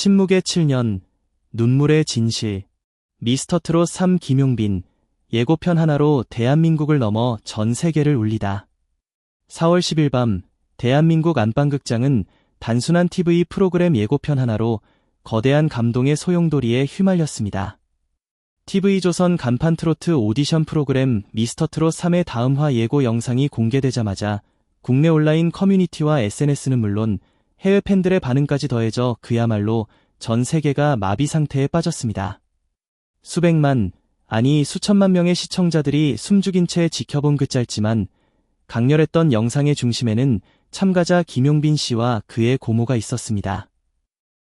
침묵의 7년, 눈물의 진실, 미스터 트롯 3 김용빈, 예고편 하나로 대한민국을 넘어 전 세계를 울리다. 4월 10일 밤, 대한민국 안방극장은 단순한 TV 프로그램 예고편 하나로 거대한 감동의 소용돌이에 휘말렸습니다. TV조선 간판 트로트 오디션 프로그램 미스터 트롯 3의 다음화 예고 영상이 공개되자마자 국내 온라인 커뮤니티와 SNS는 물론 해외 팬들의 반응까지 더해져 그야말로 전 세계가 마비 상태에 빠졌습니다. 수백만, 아니 수천만 명의 시청자들이 숨죽인 채 지켜본 그 짧지만 강렬했던 영상의 중심에는 참가자 김용빈 씨와 그의 고모가 있었습니다.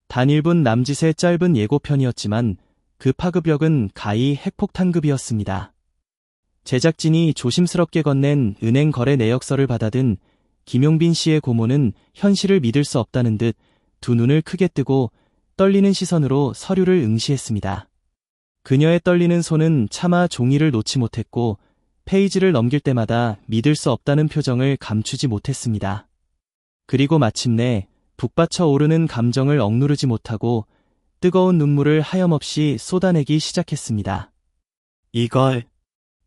단 1분 남짓의 짧은 예고편이었지만 그 파급력은 가히 핵폭탄급이었습니다. 제작진이 조심스럽게 건넨 은행 거래 내역서를 받아든 김용빈 씨의 고모는 현실을 믿을 수 없다는 듯 두 눈을 크게 뜨고 떨리는 시선으로 서류를 응시했습니다. 그녀의 떨리는 손은 차마 종이를 놓지 못했고 페이지를 넘길 때마다 믿을 수 없다는 표정을 감추지 못했습니다. 그리고 마침내 북받쳐 오르는 감정을 억누르지 못하고 뜨거운 눈물을 하염없이 쏟아내기 시작했습니다. 이걸,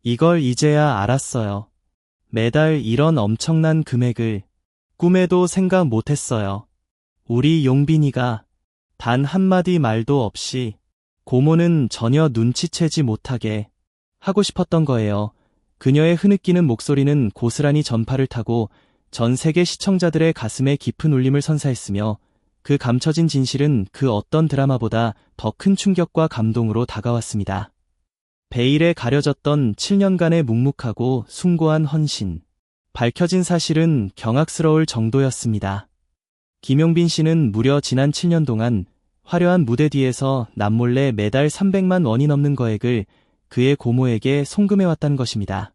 이걸 이제야 알았어요. 매달 이런 엄청난 금액을 꿈에도 생각 못했어요. 우리 용빈이가 단 한마디 말도 없이 고모는 전혀 눈치채지 못하게 하고 싶었던 거예요. 그녀의 흐느끼는 목소리는 고스란히 전파를 타고 전 세계 시청자들의 가슴에 깊은 울림을 선사했으며 그 감춰진 진실은 그 어떤 드라마보다 더 큰 충격과 감동으로 다가왔습니다. 베일에 가려졌던 7년간의 묵묵하고 숭고한 헌신. 밝혀진 사실은 경악스러울 정도였습니다. 김용빈 씨는 무려 지난 7년 동안 화려한 무대 뒤에서 남몰래 매달 300만 원이 넘는 거액을 그의 고모에게 송금해왔다는 것입니다.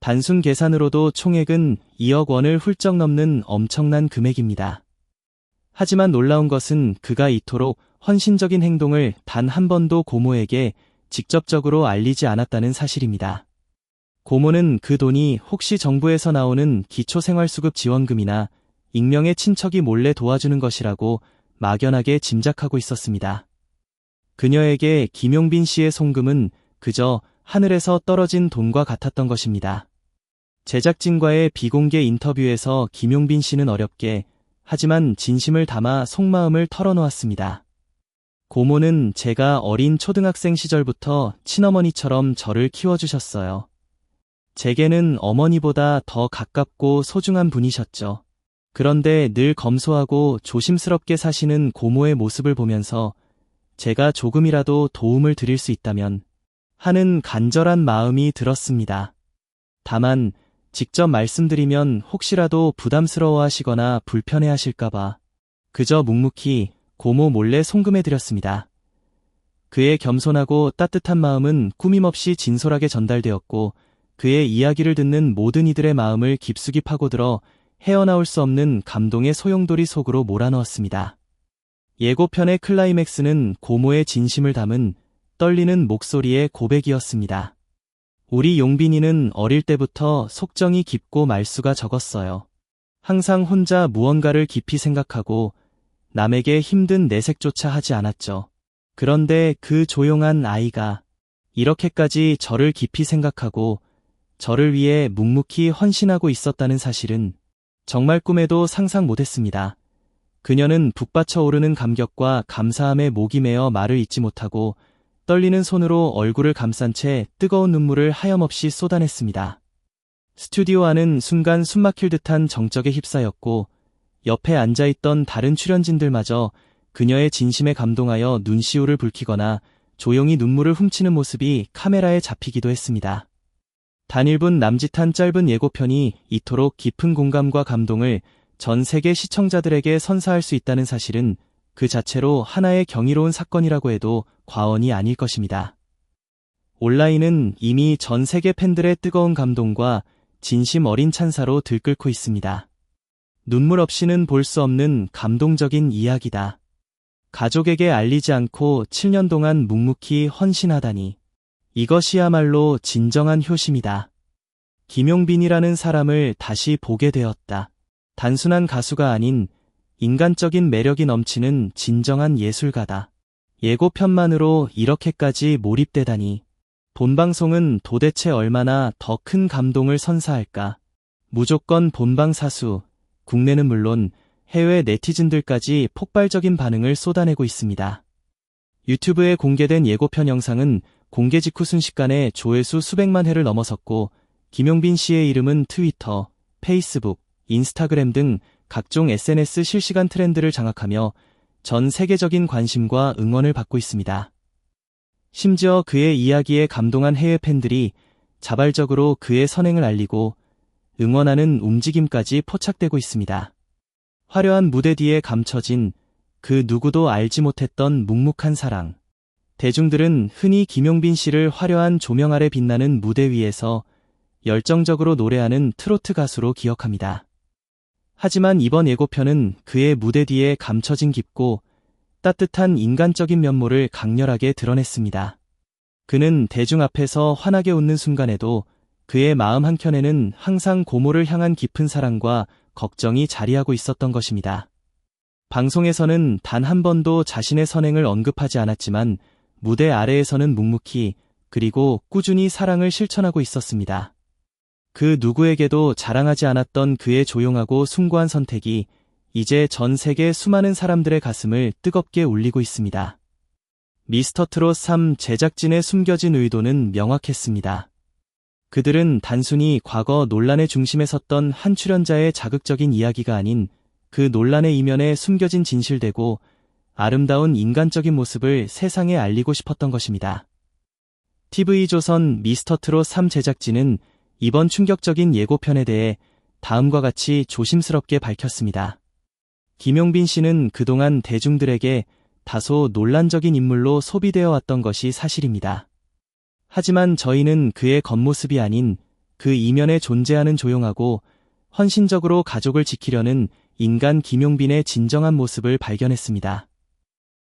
단순 계산으로도 총액은 2억 원을 훌쩍 넘는 엄청난 금액입니다. 하지만 놀라운 것은 그가 이토록 헌신적인 행동을 단 한 번도 고모에게 직접적으로 알리지 않았다는 사실입니다. 고모는 그 돈이 혹시 정부에서 나오는 기초생활수급 지원금이나 익명의 친척이 몰래 도와주는 것이라고 막연하게 짐작하고 있었습니다. 그녀에게 김용빈 씨의 송금은 그저 하늘에서 떨어진 돈과 같았던 것입니다. 제작진과의 비공개 인터뷰에서 김용빈 씨는 어렵게 하지만 진심을 담아 속마음을 털어놓았습니다. 고모는 제가 어린 초등학생 시절부터 친어머니처럼 저를 키워주셨어요. 제게는 어머니보다 더 가깝고 소중한 분이셨죠. 그런데 늘 검소하고 조심스럽게 사시는 고모의 모습을 보면서 제가 조금이라도 도움을 드릴 수 있다면 하는 간절한 마음이 들었습니다. 다만 직접 말씀드리면 혹시라도 부담스러워 하시거나 불편해 하실까봐 그저 묵묵히 고모 몰래 송금해 드렸습니다. 그의 겸손하고 따뜻한 마음은 꾸밈없이 진솔하게 전달되었고 그의 이야기를 듣는 모든 이들의 마음을 깊숙이 파고들어 헤어나올 수 없는 감동의 소용돌이 속으로 몰아넣었습니다. 예고편의 클라이맥스는 고모의 진심을 담은 떨리는 목소리의 고백이었습니다. 우리 용빈이는 어릴 때부터 속정이 깊고 말수가 적었어요. 항상 혼자 무언가를 깊이 생각하고 남에게 힘든 내색조차 하지 않았죠. 그런데 그 조용한 아이가 이렇게까지 저를 깊이 생각하고 저를 위해 묵묵히 헌신하고 있었다는 사실은 정말 꿈에도 상상 못했습니다. 그녀는 북받쳐 오르는 감격과 감사함에 목이 메어 말을 잇지 못하고 떨리는 손으로 얼굴을 감싼 채 뜨거운 눈물을 하염없이 쏟아냈습니다. 스튜디오 안은 순간 숨막힐 듯한 정적에 휩싸였고 옆에 앉아있던 다른 출연진들마저 그녀의 진심에 감동하여 눈시울을 붉히거나 조용히 눈물을 훔치는 모습이 카메라에 잡히기도 했습니다. 단 1분 남짓한 짧은 예고편이 이토록 깊은 공감과 감동을 전 세계 시청자들에게 선사할 수 있다는 사실은 그 자체로 하나의 경이로운 사건이라고 해도 과언이 아닐 것입니다. 온라인은 이미 전 세계 팬들의 뜨거운 감동과 진심 어린 찬사로 들끓고 있습니다. 눈물 없이는 볼 수 없는 감동적인 이야기다. 가족에게 알리지 않고 7년 동안 묵묵히 헌신하다니. 이것이야말로 진정한 효심이다. 김용빈이라는 사람을 다시 보게 되었다. 단순한 가수가 아닌 인간적인 매력이 넘치는 진정한 예술가다. 예고편만으로 이렇게까지 몰입되다니. 본방송은 도대체 얼마나 더 큰 감동을 선사할까. 무조건 본방 사수, 국내는 물론 해외 네티즌들까지 폭발적인 반응을 쏟아내고 있습니다. 유튜브에 공개된 예고편 영상은 공개 직후 순식간에 조회수 수백만 회를 넘어섰고 김용빈 씨의 이름은 트위터, 페이스북, 인스타그램 등 각종 SNS 실시간 트렌드를 장악하며 전 세계적인 관심과 응원을 받고 있습니다. 심지어 그의 이야기에 감동한 해외 팬들이 자발적으로 그의 선행을 알리고 응원하는 움직임까지 포착되고 있습니다. 화려한 무대 뒤에 감춰진 그 누구도 알지 못했던 묵묵한 사랑. 대중들은 흔히 김용빈 씨를 화려한 조명 아래 빛나는 무대 위에서 열정적으로 노래하는 트로트 가수로 기억합니다. 하지만 이번 예고편은 그의 무대 뒤에 감춰진 깊고 따뜻한 인간적인 면모를 강렬하게 드러냈습니다. 그는 대중 앞에서 환하게 웃는 순간에도 그의 마음 한켠에는 항상 고모를 향한 깊은 사랑과 걱정이 자리하고 있었던 것입니다. 방송에서는 단 한 번도 자신의 선행을 언급하지 않았지만 무대 아래에서는 묵묵히 그리고 꾸준히 사랑을 실천하고 있었습니다. 그 누구에게도 자랑하지 않았던 그의 조용하고 숭고한 선택이 이제 전 세계 수많은 사람들의 가슴을 뜨겁게 울리고 있습니다. 미스터 트롯 3 제작진의 숨겨진 의도는 명확했습니다. 그들은 단순히 과거 논란의 중심에 섰던 한 출연자의 자극적인 이야기가 아닌 그 논란의 이면에 숨겨진 진실되고 아름다운 인간적인 모습을 세상에 알리고 싶었던 것입니다. TV조선 미스터트롯 3 제작진은 이번 충격적인 예고편에 대해 다음과 같이 조심스럽게 밝혔습니다. 김용빈 씨는 그동안 대중들에게 다소 논란적인 인물로 소비되어 왔던 것이 사실입니다. 하지만 저희는 그의 겉모습이 아닌 그 이면에 존재하는 조용하고 헌신적으로 가족을 지키려는 인간 김용빈의 진정한 모습을 발견했습니다.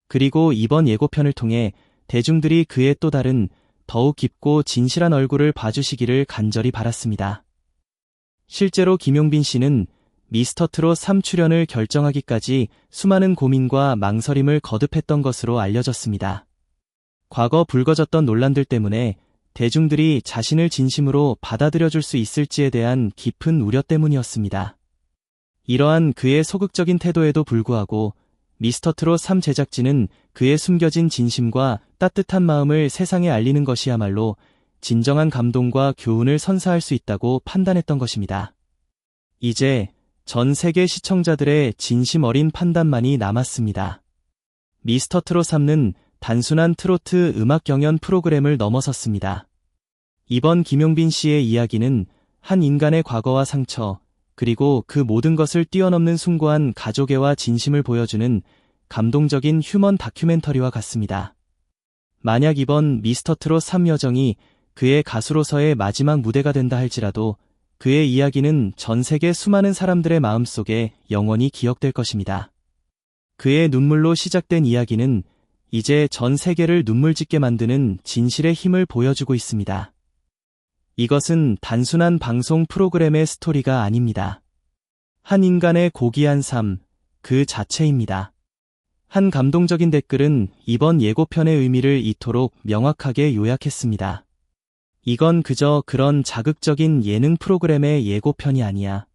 그리고 이번 예고편을 통해 대중들이 그의 또 다른 더욱 깊고 진실한 얼굴을 봐주시기를 간절히 바랐습니다. 실제로 김용빈 씨는 미스터 트롯 3출연을 결정하기까지 수많은 고민과 망설임을 거듭했던 것으로 알려졌습니다. 과거 불거졌던 논란들 때문에 대중들이 자신을 진심으로 받아들여줄 수 있을지에 대한 깊은 우려 때문이었습니다. 이러한 그의 소극적인 태도에도 불구하고 미스터 트롯 3 제작진은 그의 숨겨진 진심과 따뜻한 마음을 세상에 알리는 것이야말로 진정한 감동과 교훈을 선사할 수 있다고 판단했던 것입니다. 이제 전 세계 시청자들의 진심 어린 판단만이 남았습니다. 미스터 트롯 3는 단순한 트로트 음악 경연 프로그램을 넘어섰습니다. 이번 김용빈 씨의 이야기는 한 인간의 과거와 상처, 그리고 그 모든 것을 뛰어넘는 숭고한 가족애와 진심을 보여주는 감동적인 휴먼 다큐멘터리와 같습니다. 만약 이번 미스터 트롯 3 여정이 그의 가수로서의 마지막 무대가 된다 할지라도 그의 이야기는 전 세계 수많은 사람들의 마음속에 영원히 기억될 것입니다. 그의 눈물로 시작된 이야기는 이제 전 세계를 눈물 짓게 만드는 진실의 힘을 보여주고 있습니다. 이것은 단순한 방송 프로그램의 스토리가 아닙니다. 한 인간의 고귀한 삶, 그 자체입니다. 한 감동적인 댓글은 이번 예고편의 의미를 이토록 명확하게 요약했습니다. 이건 그저 그런 자극적인 예능 프로그램의 예고편이 아니야.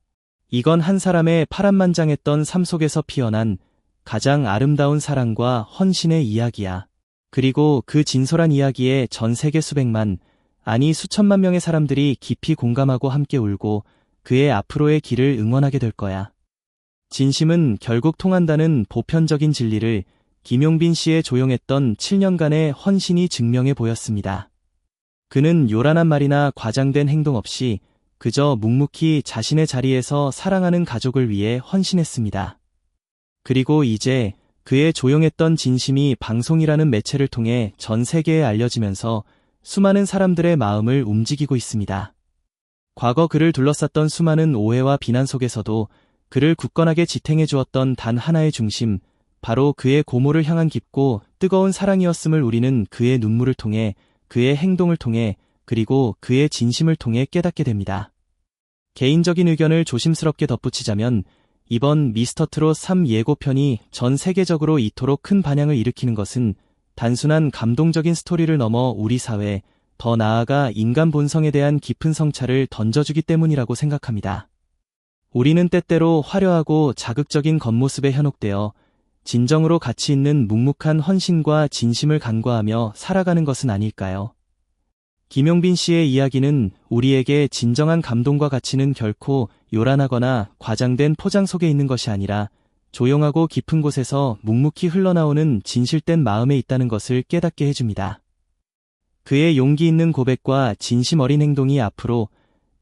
이건 한 사람의 파란만장했던 삶 속에서 피어난 가장 아름다운 사랑과 헌신의 이야기야. 그리고 그 진솔한 이야기에 전 세계 수백만, 아니 수천만 명의 사람들이 깊이 공감하고 함께 울고 그의 앞으로의 길을 응원하게 될 거야. 진심은 결국 통한다는 보편적인 진리를 김용빈 씨의 조용했던 7년간의 헌신이 증명해 보였습니다. 그는 요란한 말이나 과장된 행동 없이 그저 묵묵히 자신의 자리에서 사랑하는 가족을 위해 헌신했습니다. 그리고 이제 그의 조용했던 진심이 방송이라는 매체를 통해 전 세계에 알려지면서 수많은 사람들의 마음을 움직이고 있습니다. 과거 그를 둘러쌌던 수많은 오해와 비난 속에서도 그를 굳건하게 지탱해 주었던 단 하나의 중심, 바로 그의 고모를 향한 깊고 뜨거운 사랑이었음을 우리는 그의 눈물을 통해, 그의 행동을 통해, 그리고 그의 진심을 통해 깨닫게 됩니다. 개인적인 의견을 조심스럽게 덧붙이자면 이번 미스터 트롯 3 예고편이 전 세계적으로 이토록 큰 반향을 일으키는 것은 단순한 감동적인 스토리를 넘어 우리 사회, 더 나아가 인간 본성에 대한 깊은 성찰을 던져주기 때문이라고 생각합니다. 우리는 때때로 화려하고 자극적인 겉모습에 현혹되어 진정으로 가치 있는 묵묵한 헌신과 진심을 간과하며 살아가는 것은 아닐까요? 김용빈 씨의 이야기는 우리에게 진정한 감동과 가치는 결코 요란하거나 과장된 포장 속에 있는 것이 아니라 조용하고 깊은 곳에서 묵묵히 흘러나오는 진실된 마음에 있다는 것을 깨닫게 해줍니다. 그의 용기 있는 고백과 진심 어린 행동이 앞으로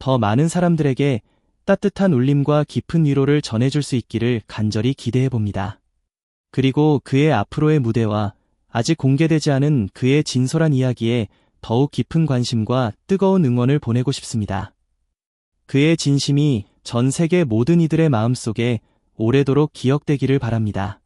더 많은 사람들에게 따뜻한 울림과 깊은 위로를 전해줄 수 있기를 간절히 기대해 봅니다. 그리고 그의 앞으로의 무대와 아직 공개되지 않은 그의 진솔한 이야기에 더욱 깊은 관심과 뜨거운 응원을 보내고 싶습니다. 그의 진심이 전 세계 모든 이들의 마음속에 오래도록 기억되기를 바랍니다.